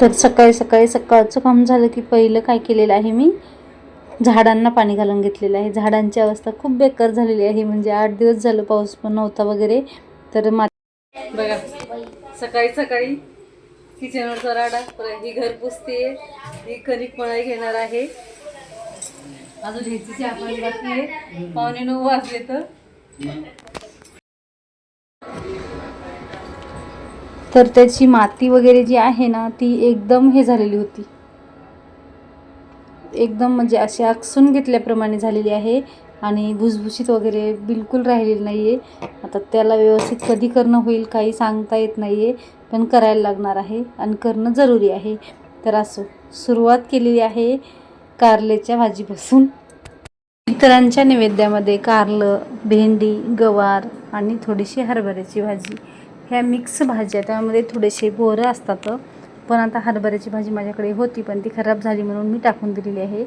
तर सकाळी सकाळी सकाळचं काम झालं की पहिलं काय केलेलं आहे मी? झाडांना पाणी घालून घेतलेलं आहे. झाडांची अवस्था खूप बेकार झालेली आहे. म्हणजे आठ दिवस झालं पाऊस पण नव्हता वगैरे. तर मा बघा सकाळी सकाळी किचनवरचा राडा ही घर पुसते ही कणिक मळाई घेणार आहे. अजून ह्याची आपण बाकी आहे. पावणे नऊ वाजले तर. तर त्याची माती वगैरे जी आहे ना ती एकदम हे झालेली होती. एकदम म्हणजे अशी आकसून घेतल्याप्रमाणे झालेली आहे आणि भुसभुशीत वगैरे बिलकुल राहिलेली नाही आहे आता त्याला व्यवस्थित कधी करणं होईल काही सांगता येत नाही आहे पण करायला लागणार आहे आणि करणं जरुरी आहे. तर असो सुरुवात केलेली आहे कारल्याच्या भाजीपासून. इतरांच्या नैवेद्यामध्ये कारलं भेंडी गवार आणि थोडीशी हरभऱ्याची भाजी. ह्या मिक्स भाज्या त्यामध्ये थोडेसे बोरं असतात. पण आता हरभऱ्याची भाजी माझ्याकडे होती पण ती खराब झाली म्हणून मी टाकून दिलेली आहे.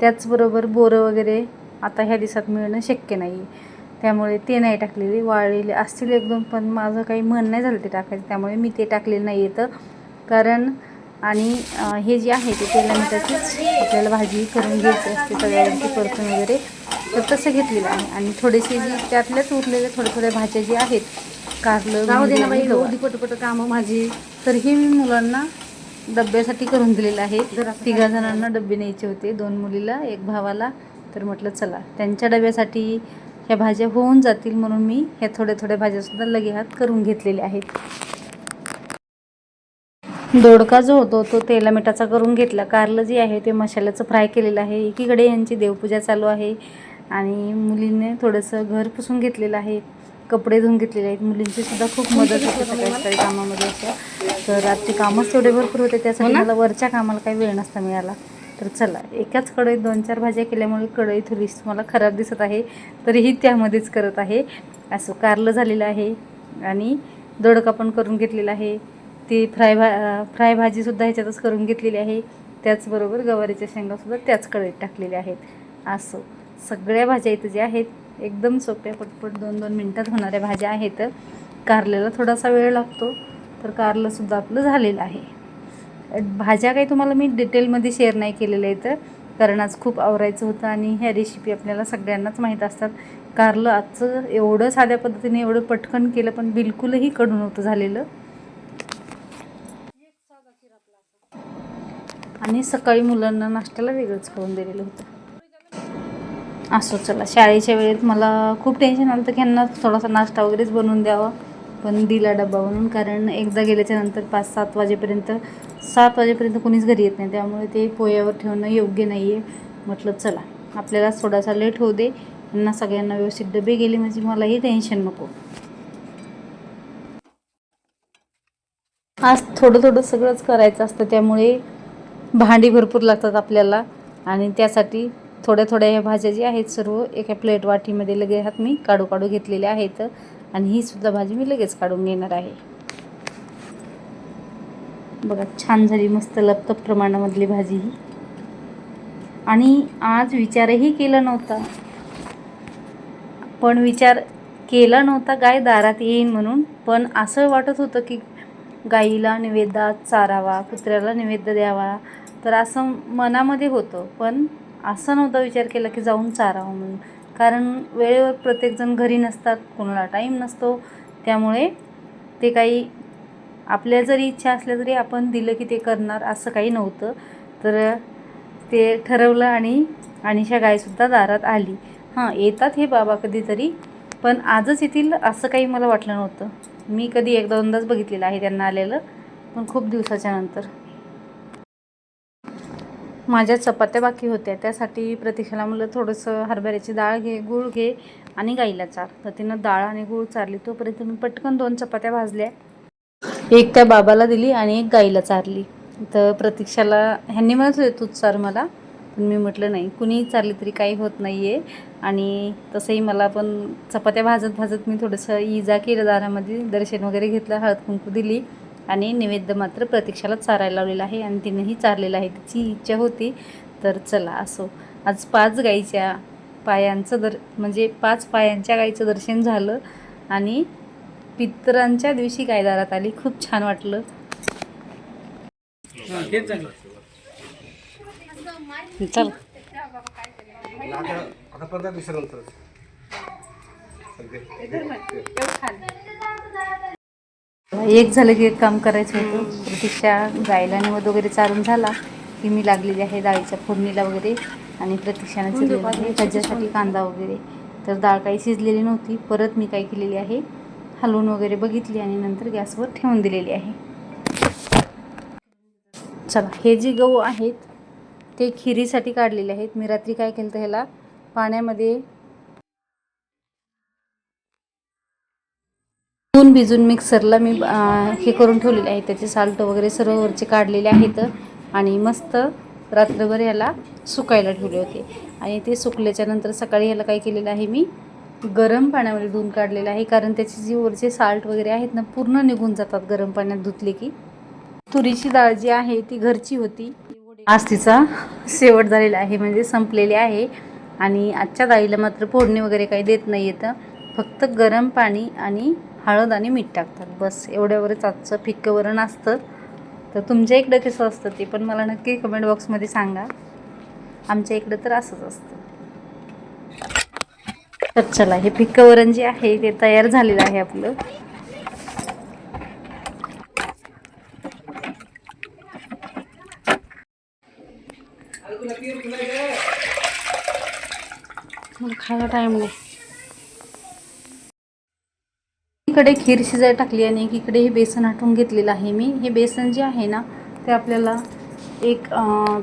त्याचबरोबर बोरं वगैरे आता ह्या दिवसात मिळणं शक्य नाही. आहे त्यामुळे ते नाही टाकलेले. वाळलेले असतील एकदम पण माझं काही मन नाही झालं ते टाकायचं. त्यामुळे मी ते टाकलेलं नाही येतं कारण आणि हे जे आहे ते तेलामिठाचीच आपल्याला भाजी करून घ्यायची असते तव्यावरती परतून वगैरे. तर तसं घेतलेलं आहे. आणि थोडेसे जे त्यातल्याच उरलेल्या थोड्या थोड्या भाज्या ज्या आहेत कारलं राहू दे ना भेंडी बाई पटपट कामं माझी. तर हे मी मुलांना डब्यासाठी करून दिलेलं आहे. तिघा जणांना डबे न्यायचे होते. दोन मुलीला एक भावाला. तर म्हटलं चला त्यांच्या डब्यासाठी ह्या भाज्या होऊन जातील म्हणून मी ह्या थोड्या थोड्या भाज्यासुद्धा लगे हात करून घेतलेल्या आहेत. दोडका जो होतो तो तेला मिठाचा करून घेतला. कारलं जे आहे ते मसाल्याचं फ्राय केलेलं आहे. एकीकडे यांची देवपूजा चालू आहे. आणि मुलीने थोडंसं घर पुसून घेतलेलं आहे. कपडे धुवून घेतलेले आहेत. मुलींची सुद्धा खूप मदत होते सकाळी सकाळी कामामध्ये असं. तर रात्री कामच तेवढे भरपूर होते त्यासाठी मला वरच्या कामाला काही वेळ नसता मिळाला. तर चला एकाच कढईत दोन चार भाज्या केल्यामुळे कढई थोडीशी मला खराब दिसत आहे तरीही त्यामध्येच करत आहे. असं कारलं झालेलं आहे आणि दोडका पण करून घेतलेला आहे. ती फ्राय भा फ्राय भाजीसुद्धा ह्याच्यातच करून घेतलेली आहे. त्याचबरोबर गवारीच्या शेंगासुद्धा त्याच कढईत टाकलेल्या आहेत. असं सगळ्या भाज्या इथं ज्या आहेत एकदम सोप्या पटपट दोन दोन मिनटात होणाऱ्या भाज्या आहेत. कारल्याला थोडासा वेळ लागतो तर कारलंसुद्धा आपलं झालेलं आहे. भाज्या काही तुम्हाला मी डिटेलमध्ये शेअर नाही केलेल्या आहेत कारण आज खूप आवरायचं होतं आणि ह्या रेसिपी आपल्याला सगळ्यांनाच माहीत असतात. कारलं आजचं एवढं साध्या पद्धतीने एवढं पटकन केलं पण बिलकुलही कडू नव्हतं झालेलं. आणि सकाळी मुलांना नाश्त्याला वेगळंच करून दिलेलं होतं. असो चला. शाळेच्या वेळेत मला खूप टेन्शन आलं तर की यांना थोडासा नाश्ता वगैरेच बनवून द्यावा. पण दिला डबा बनवून कारण एकदा गेल्याच्यानंतर पाच सात वाजेपर्यंत सात वाजेपर्यंत कोणीच घरी येत नाही. त्यामुळे ते पोयावर ठेवणं योग्य नाही आहे म्हटलं चला. आपल्याला थोडासा लेट होऊ दे. यांना सगळ्यांना व्यवस्थित डबे गेले म्हणजे मलाही टेन्शन नको. आज थोडं थोडं सगळंच करायचं असतं. त्यामुळे भांडी भरपूर लागतात आपल्याला. आणि त्यासाठी थोड्या थोड्या ह्या भाज्या ज्या आहेत सर्व एका प्लेट वाटीमध्ये लगेच हात मी काढू काढू घेतलेल्या आहेत. आणि ही सुद्धा भाजी मी लगेच काढून घेणार आहे. बघा छान झाली मस्त लपतप प्रमाणामधली भाजी ही. आणि आज विचारही केला नव्हता. पण विचार केला नव्हता गाय दारात येईन म्हणून. पण असं वाटत होतं की गाईला निवेदात चारावा कुत्र्याला निवेद्य द्यावा. तर असं मनामध्ये होतं. पण असं नव्हता विचार केला की जाऊन चारावं म्हणून. कारण वेळेवर प्रत्येकजण घरी नसतात कोणाला टाईम नसतो. त्यामुळे ते काही आपल्या जरी इच्छा असल्या तरी आपण दिलं की ते करणार असं काही नव्हतं. तर ते ठरवलं आणि अनिशा गायसुद्धा दारात आली. हां येतात हे बाबा कधीतरी पण आजच येतील असं काही मला वाटलं नव्हतं. मी कधी एकदा दोनदाच बघितलेलं आहे त्यांना आलेलं पण खूप दिवसाच्या नंतर. माझ्या चपात्या बाकी होत्या. त्यासाठी प्रतीक्षाला म्हणलं थोडंसं हरभऱ्याची डाळ घे गूळ घे आणि गाईला चार. तर तिनं डाळ आणि गूळ चारली. तोपर्यंत मी पटकन दोन चपात्या भाजल्या. एक त्या बाबाला दिली आणि एक गाईला चारली. तर प्रतीक्षाला ह्यांनी म्हणत होते तूच चार मला. पण मी म्हटलं नाही कुणीही चारली तरी काही होत नाही आहे आणि तसंही मला पण चपात्या भाजत भाजत मी थोडंसं इजा केलं दारामध्ये. दर्शन वगैरे घेतलं हळद कुंकू दिली. आणि नैवेद्य मात्र प्रतीक्षाला चारायला लावलेला आहे आणि तिनेही चारलेलं आहे. तिची इच्छा होती तर चला असो. आज पाच गाईच्या पायांचं दर म्हणजे पाच पायांच्या गाईचं दर्शन झालं आणि पितरांच्या दिवशी गाय दारात आली. खूप छान वाटलं. चल. दिवसानंतर एक झालं की एक काम करायचं होतं. प्रतीक्षा गायला निवड वगैरे चालून झाला की मी लागलेली आहे डाळीच्या फोडणीला वगैरे आणि प्रतीक्षाने चिरलेलं आहे. त्याच्यासाठी कांदा वगैरे. तर डाळ काही शिजलेली नव्हती. परत मी काय केलेली आहे? हलवून वगैरे बघितली आणि नंतर गॅसवर ठेवून दिलेली आहे. चला हे जे गहू आहेत ते खिरीसाठी काढलेले आहेत. मी रात्री काय केलं तर ह्याला? पाण्यामध्ये धुवून भिजून मिक्सरला मी हे करून ठेवलेले आहे त्याचे साल्ट वगैरे सर्व वरचे काढलेले आहेत आणि मस्त रात्रभर याला सुकायला ठेवले होते. आणि ते सुकल्याच्या नंतर सकाळी याला काय केलेलं आहे मी गरम पाण्यामध्ये धुवून काढलेलं आहे. कारण त्याचे जे वरचे साल्ट वगैरे आहेत ना पूर्ण निघून जातात गरम पाण्यात धुतले की. तुरीची डाळ जी आहे ती घरची होती. आज तिचा शेवट झालेला आहे म्हणजे संपलेली आहे. आणि आजच्या डाळीला मात्र फोडणी वगैरे काही देत नाही येतं फक्त गरम पाणी आणि हळद आणि मीठ टाकतात. बस एवढ्यावरच आजचं फिक्कं वरण असतं. तर तुमच्या इकडं कसं असतं ते पण मला नक्की कमेंट बॉक्समध्ये सांगा. आमच्या इकडं तर असंच असतं. तर चला हे फिक्कं वरण जे आहे ते तयार झालेलं आहे आपलं. खायला टाईम नाही. इकडे खीर शिजाय टाकली आणि एकीकडे हे बेसन आटून घेतलेलं आहे मी. हे बेसन जे आहे ना ते आपल्याला एक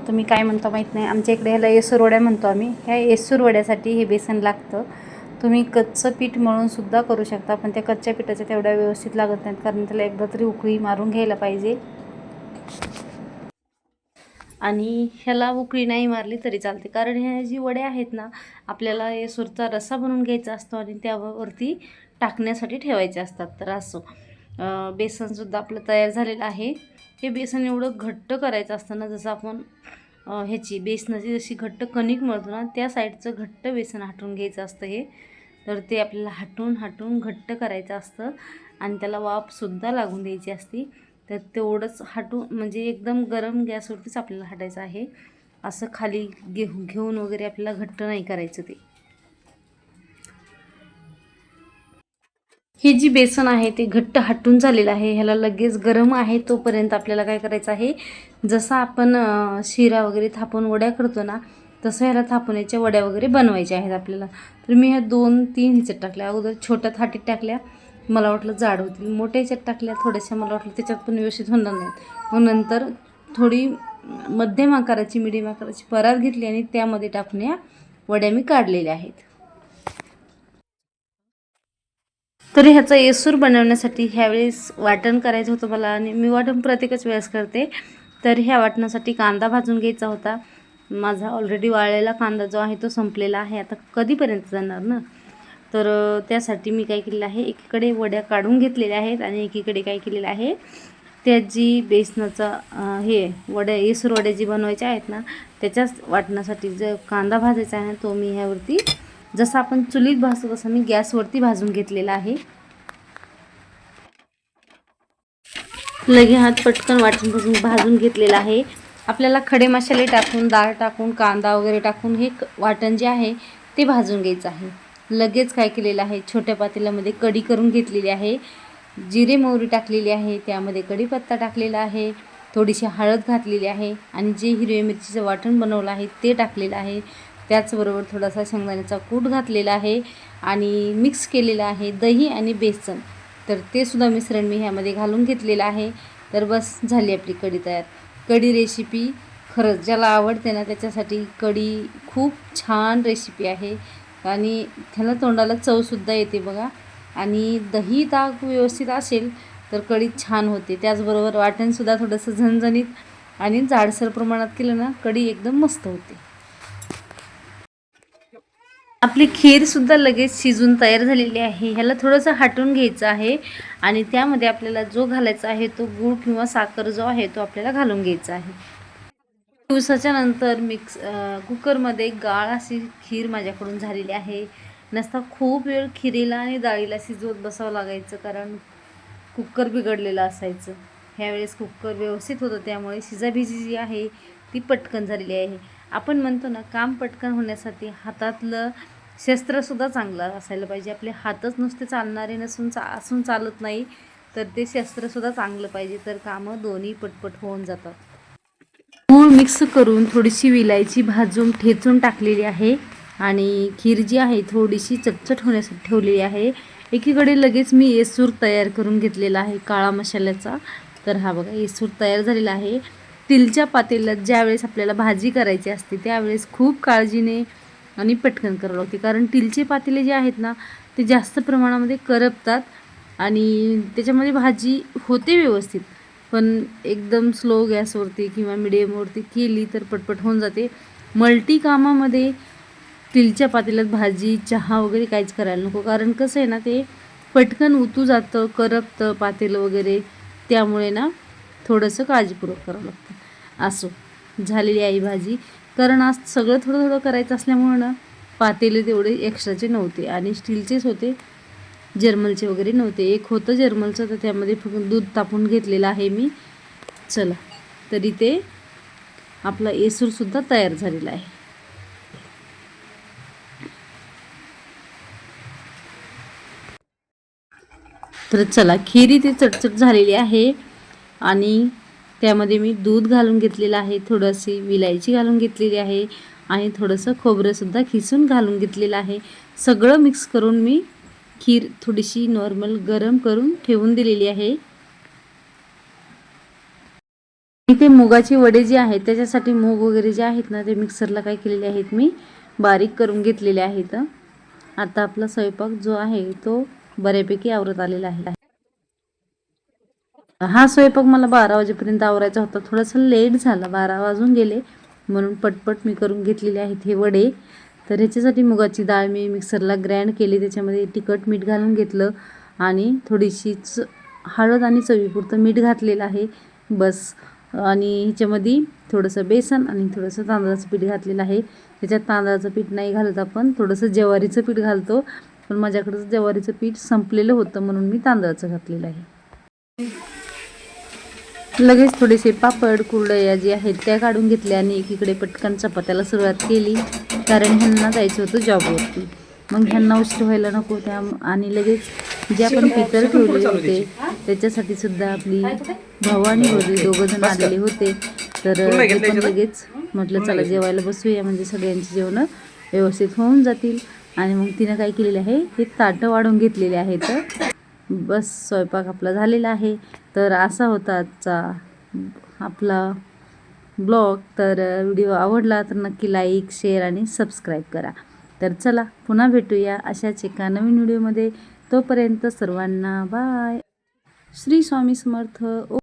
तुम्ही काय म्हणता माहीत नाही. आमच्या इकडे ह्याला येसुरवड्या म्हणतो आम्ही. ह्या येसूरवड्यासाठी हे बेसन लागतं. तुम्ही कच्चं पीठ मळून सुद्धा करू शकता पण त्या कच्च्या पिठाच्या तेवढ्या व्यवस्थित लागत नाहीत कारण त्याला एकदा तरी उकळी मारून घ्यायला पाहिजे. आणि ह्याला उकळी नाही मारली तरी चालते. कारण ह्या जी वड्या आहेत ना आपल्याला येसूरचा रस्सा बनवून घ्यायचा असतो आणि त्यावरती टाकण्यासाठी ठेवायचे असतात. तर असो. बेसनसुद्धा आपलं तयार झालेलं आहे. हे बेसन एवढं घट्ट करायचं असतं ना जसं आपण ह्याची बेसनाची जशी घट्ट कणिक मळतो ना त्या साईडचं घट्ट बेसन हटवून घ्यायचं असतं हे. तर ते आपल्याला हटवून हटवून घट्ट करायचं असतं आणि त्याला वाफसुद्धा लागून द्यायची असती. तर तेवढंच हाटून म्हणजे एकदम गरम गॅसवरतीच आपल्याला हटायचं आहे. असं खाली घेऊ घेऊन वगैरे आपल्याला घट्ट नाही करायचं ते. हे जी बेसन आहे ते घट्ट हटून झालेलं आहे. ह्याला लगेच गरम आहे तोपर्यंत आपल्याला काय करायचं आहे जसं आपण शिरा वगैरे थापून वड्या करतो ना तसं ह्याला थापण्याच्या वड्या वगैरे बनवायच्या आहेत आपल्याला. तर मी ह्या दोन तीन ह्याच्यात टाकल्या. अगोदर छोट्या थाटीत टाकल्या. मला वाटलं जाड होतील. मोठ्या ह्याच्यात टाकल्या. थोड्याशा मला वाटलं त्याच्यात पण व्यवस्थित होणार नाहीत. मग नंतर थोडी मध्यम आकाराची मिडियम आकाराची परात घेतली आणि त्यामध्ये टाकून या वड्या मी काढलेल्या आहेत. तर ह्याचा येसूर बनवण्यासाठी ह्यावेळेस वाटण करायचं होतं मला आणि मी वाटण प्रत्येकच वेळेस करते. तर ह्या वाटणासाठी कांदा भाजून घ्यायचा होता. माझा ऑलरेडी वाळलेला कांदा जो आहे तो संपलेला आहे. आता कधीपर्यंत जाणार ना? तर त्यासाठी मी काय केलेलं आहे एकीकडे वड्या काढून घेतलेल्या आहेत आणि एकीकडे काय केलेलं आहे त्या जी बेसनाचा हे वड्या येसूर वड्या जी बनवायच्या आहेत ना त्याच्याच वाटण्यासाठी जो कांदा भाजायचा आहे ना तो मी ह्यावरती जसं आपण चुलीत भाजतो तसं मी गॅसवरती भाजून घेतलेला आहे. लगे हात पटकन वाटून भाजून भाजून घेतलेला आहे. आपल्याला खडे मसाले टाकून डाळ टाकून कांदा वगैरे टाकून हे क- वाटण जे आहे ते भाजून घ्यायचं आहे. लगेच काय केलेलं आहे छोट्या पातेल्यामध्ये कढी करून घेतलेली आहे. जिरे मोहरी टाकलेली आहे त्यामध्ये कढीपत्ता टाकलेला आहे. थोडीशी हळद घातलेली आहे आणि जे हिरव्या मिरचीचं वाटण बनवलं आहे ते टाकलेलं आहे. त्याचबरोबर थोडासा शेंगदाण्याचा कूट घातलेला आहे आणि मिक्स केलेलं आहे दही आणि बेसन. तर ते सुद्धा मिश्रण मी ह्यामध्ये घालून घेतलेलं आहे. तर बस झाली आपली कढी तयार. कढी रेसिपी खरंच ज्याला आवडते ना त्याच्यासाठी कढी खूप छान रेसिपी आहे. आणि त्याला तोंडाला चवसुद्धा येते बघा. आणि दही ताक व्यवस्थित असेल तर कढी छान होते. त्याचबरोबर वाटणसुद्धा थोडंसं झणझणीत आणि जाडसर प्रमाणात केलं ना कढी एकदम मस्त होते. आपली खीरसुद्धा लगेच शिजून तयार झालेली आहे. ह्याला थोडंसं हटवून घ्यायचं आहे आणि त्यामध्ये आपल्याला जो घालायचा आहे तो गूळ किंवा साखर जो आहे तो आपल्याला घालून घ्यायचा आहे. दिवसाच्या नंतर मिक्स कुकरमध्ये गाळ अशी खीर माझ्याकडून झालेली आहे. नसता खूप वेळ खिरीला आणि डाळीला शिजवत बसावं लागायचं कारण कुकर बिघडलेलं असायचं. ह्यावेळेस कुकर व्यवस्थित होतं त्यामुळे शिजाभिजी जी आहे ती पटकन झालेली आहे. आपण म्हणतो ना काम पटकन होण्यासाठी हातातलं शस्त्रसुद्धा चांगलं असायला पाहिजे. आपले हातच नुसते चालणारे नसून चा असून चालत नाही तर ते शस्त्रसुद्धा चांगलं पाहिजे. तर कामं दोन्ही पटपट होऊन जातात. मूळ मिक्स करून थोडीशी विलायची भाजून ठेचून टाकलेली आहे आणि खीर जी आहे थोडीशी चटचट होण्यासाठी ठेवलेली आहे. एकीकडे लगेच मी येसूर तयार करून घेतलेला आहे काळा मसाल्याचा. तर हा बघा येसूर तयार झालेला आहे. तिलच्या पातेल्यात ज्यावेळेस आपल्याला भाजी करायची असते त्यावेळेस खूप काळजीने आणि पटकन करावं लागते. कारण तिलचे पातेले जे आहेत ना ते जास्त प्रमाणामध्ये करपतात आणि त्याच्यामध्ये भाजी होते व्यवस्थित पण एकदम स्लो गॅसवरती किंवा मिडियमवरती केली तर पटपट होऊन जाते. मल्टी कामामध्ये तिलच्या पातेल्यात भाजी चहा वगैरे काहीच करायला नको. कारण कसं आहे ना ते पटकन उतू जातं करपतं पातेलं वगैरे. त्यामुळे ना थोडंसं काळजीपूर्वक करावं लागतं. असो झालेली आहे भाजी. कारण आज सगळं थोडं थोडं करायचं असल्यामुळं ना पातेले तेवढे एक्स्ट्राचे नव्हते आणि स्टीलचेच होते. जर्मलचे वगैरे नव्हते. एक होतं जर्मलचं तर त्यामध्ये फक्त दूध तापून घेतलेलं आहे मी. चला तरी ते आपला येसूरसुद्धा तयार झालेला आहे. तर चला खिरी ते चटचट झालेली आहे आणि त्यामध्ये मी दूध घालून घेतलेलं आहे थोडीशी विलायची घालून घेतलेली आहे आणि थोडंसं खोबरंसुद्धा खिसून घालून घेतलेलं आहे. सगळं मिक्स करून मी खीर थोडीशी नॉर्मल गरम करून ठेवून दिलेली आहे. इथे मुगाचे वडे जे आहेत त्याच्यासाठी मूग वगैरे जे आहेत ना ते मिक्सरला काय केलेले आहेत मी बारीक करून घेतलेले आहेत. आता आपला स्वयंपाक जो आहे तो बऱ्यापैकी आवरत आलेला आहे. हा स्वयंपाक मला बारा वाजेपर्यंत आवरायचा होता. थोडासा लेट झाला. बारा वाजून गेले. म्हणून पटपट मी करून घेतलेले आहेत हे वडे. तर ह्याच्यासाठी मुगाची डाळ मी मिक्सरला ग्रँड केली. त्याच्यामध्ये तिखट मीठ घालून घेतलं. आणि थोडीशीच हळद आणि चवीपुरतं मीठ घातलेलं आहे. बस. आणि ह्याच्यामध्ये थोडंसं बेसन आणि थोडंसं तांदळाचं पीठ घातलेलं आहे. त्याच्यात तांदळाचं पीठ नाही घालत आपण. थोडंसं ज्वारीचं पीठ घालतो. पण माझ्याकडं ज्वारीचं पीठ संपलेलं होतं म्हणून मी तांदळाचं घातलेलं आहे. लगेच थोडेसे पापड कुरडया जे आहेत त्या काढून घेतल्या आणि एकीकडे पटकन चपात्याला सुरुवात केली. कारण ह्यांना जायचं होतं जॉबवरती मग ह्यांना उशीर व्हायला नको त्या आणि लगेच जे आपण पितळ ठेवलेले होते त्याच्यासाठी सुद्धा आपली भाऊ आणि वडील दोघं जण आलेले होते. तर पण लगेच म्हटलं चला जेवायला बसूया. म्हणजे सगळ्यांची जेवणं व्यवस्थित होऊन जातील. आणि मग तिनं काय केलेलं आहे हे ताटं वाढून घेतलेले आहेत. बस स्वयंपाक आपला झालेला आहे. तर असा होता आजचा आपला ब्लॉग. तर व्हिडिओ आवडला तर नक्की लाईक शेअर आणि सबस्क्राईब करा. तर चला पुन्हा भेटूया अशाच एका नवीन व्हिडिओमध्ये. तोपर्यंत सर्वांना बाय. श्री स्वामी समर्थ. ओ